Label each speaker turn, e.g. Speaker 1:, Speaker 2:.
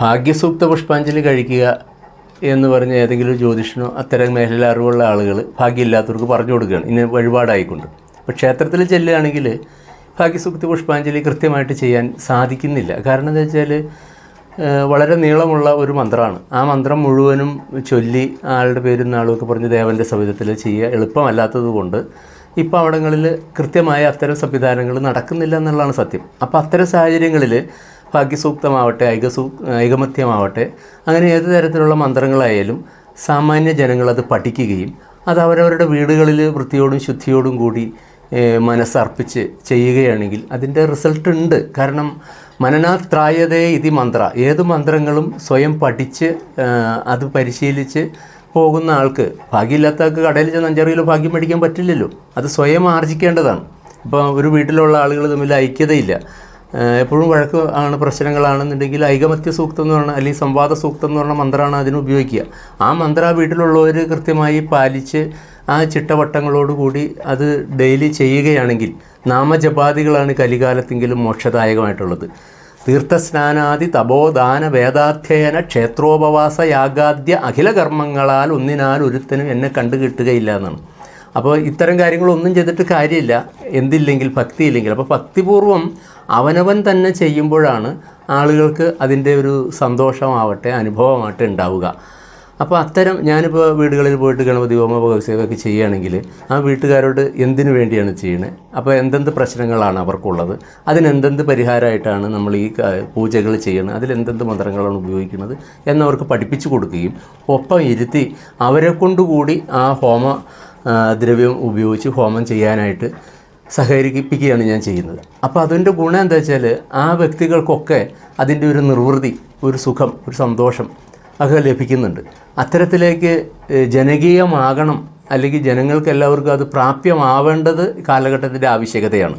Speaker 1: ഭാഗ്യസൂക്ത പുഷ്പാഞ്ജലി കഴിക്കുക എന്ന് പറഞ്ഞ ഏതെങ്കിലും ജ്യോതിഷനോ അത്തരം മേഖല അറിവുള്ള ആളുകൾ ഭാഗ്യമില്ലാത്തവർക്ക് പറഞ്ഞു കൊടുക്കുകയാണ്. ഇന്ന് വഴിപാടായിക്കൊണ്ട്. അപ്പോൾ ക്ഷേത്രത്തിൽ ചെല്ലുകയാണെങ്കിൽ ഭാഗ്യസൂക്ത പുഷ്പാഞ്ജലി കൃത്യമായിട്ട് ചെയ്യാൻ സാധിക്കുന്നില്ല. കാരണം എന്താ വെച്ചാൽ വളരെ നീളമുള്ള ഒരു മന്ത്രമാണ്. ആ മന്ത്രം മുഴുവനും ചൊല്ലി ആളുടെ പേരും നാളുമൊക്കെ പറഞ്ഞ് ദേവന്റെ സവിധത്തിൽ ചെയ്യുക എളുപ്പമല്ലാത്തതുകൊണ്ട് ഇപ്പോൾ അവിടങ്ങളിൽ കൃത്യമായ അത്തരം സംവിധാനങ്ങൾ നടക്കുന്നില്ല എന്നുള്ളതാണ് സത്യം. അപ്പോൾ അത്തരം സാഹചര്യങ്ങളിൽ ഭാഗ്യസൂക്തമാവട്ടെ ഐകസൂ ഐകമത്യമാവട്ടെ അങ്ങനെ ഏത് തരത്തിലുള്ള മന്ത്രങ്ങളായാലും സാമാന്യ ജനങ്ങളത് പഠിക്കുകയും അത് അവരവരുടെ വീടുകളിൽ വൃത്തിയോടും ശുദ്ധിയോടും കൂടി മനസ്സർപ്പിച്ച് ചെയ്യുകയാണെങ്കിൽ അതിന്റെ റിസൾട്ട് ഉണ്ട്. കാരണം മനനാത്രായതേ ഇതി മന്ത്ര. ഏത് മന്ത്രങ്ങളും സ്വയം പഠിച്ച് അത് പരിശീലിച്ച് പോകുന്ന ആൾക്ക് ഭാഗ്യമില്ലാത്ത ആൾക്ക് കടയിൽ ചെന്ന് അഞ്ചാറ് കിലോ ഭാഗ്യം മേടിക്കാൻ പറ്റില്ലല്ലോ. അത് സ്വയം ആർജിക്കേണ്ടതാണ്. ഇപ്പോൾ ഒരു വീട്ടിലുള്ള ആളുകൾ തമ്മിൽ ഐക്യതയില്ല. എപ്പോഴും വഴക്ക് ആണ് പ്രശ്നങ്ങളാണെന്നുണ്ടെങ്കിൽ ഐകമത്യ സൂക്തം എന്ന് പറഞ്ഞാൽ അല്ലെങ്കിൽ സംവാദ സൂക്തം എന്ന് പറഞ്ഞ മന്ത്രമാണ് അതിന് ഉപയോഗിക്കുക. ആ മന്ത്ര വീട്ടിലുള്ളവർ കൃത്യമായി പാലിച്ച് ആ ചിട്ടവട്ടങ്ങളോടുകൂടി അത് ഡെയിലി ചെയ്യുകയാണെങ്കിൽ നാമജപാദികളാണ് കലികാലത്തെങ്കിലും മോക്ഷദായകമായിട്ടുള്ളത്. തീർത്ഥസ്നാനാദി തപോദാന വേദാധ്യയന ക്ഷേത്രോപവാസ യാഗാദ്യ അഖിലകർമ്മങ്ങളാൽ ഒന്നിനാൽ ഒരുത്തനും എന്നെ കണ്ടു കിട്ടുകയില്ല എന്നാണ്. അപ്പോൾ ഇത്തരം കാര്യങ്ങളൊന്നും ചെയ്തിട്ട് കാര്യമില്ല. എന്തില്ലെങ്കിൽ ഭക്തിയില്ലെങ്കിൽ. അപ്പോൾ ഭക്തിപൂർവം അവനവൻ തന്നെ ചെയ്യുമ്പോഴാണ് ആളുകൾക്ക് അതിന്റെ ഒരു സന്തോഷമാവട്ടെ അനുഭവമാവട്ടെ ഉണ്ടാവുക. അപ്പോൾ അത്തരം ഞാനിപ്പോൾ വീടുകളിൽ പോയിട്ട് ഗണപതി ഹോമ ഭഗവത്സേവയൊക്കെ ചെയ്യുകയാണെങ്കിൽ ആ വീട്ടുകാരോട് എന്തിനു വേണ്ടിയാണ് ചെയ്യണേ? അപ്പോൾ എന്തെന്ത് പ്രശ്നങ്ങളാണ് അവർക്കുള്ളത്? അതിനെന്തെന്ത് പരിഹാരമായിട്ടാണ് നമ്മൾ ഈ പൂജകൾ ചെയ്യുന്നത് അതിലെന്തെന്ത് മന്ത്രങ്ങളാണ് ഉപയോഗിക്കുന്നത് എന്നവർക്ക് പഠിപ്പിച്ചു കൊടുക്കുകയും ഒപ്പം ഇരുത്തി അവരെ കൊണ്ടുകൂടി ആ ഹോമ ദ്രവ്യം ഉപയോഗിച്ച് ഹോമം ചെയ്യാനായിട്ട് സഹകരിപ്പിക്കുകയാണ് ഞാൻ ചെയ്യുന്നത്. അപ്പോൾ അതിന്റെ ഗുണം എന്താ വെച്ചാൽ ആ വ്യക്തികൾക്കൊക്കെ അതിന്റെ ഒരു നിർവൃതി ഒരു സുഖം ഒരു സന്തോഷം ഒക്കെ ലഭിക്കുന്നുണ്ട്. അത്തരത്തിലേക്ക് ജനകീയമാകണം അല്ലെങ്കിൽ ജനങ്ങൾക്ക് എല്ലാവർക്കും അത് പ്രാപ്യമാവേണ്ടത് കാലഘട്ടത്തിന്റെ ആവശ്യകതയാണ്.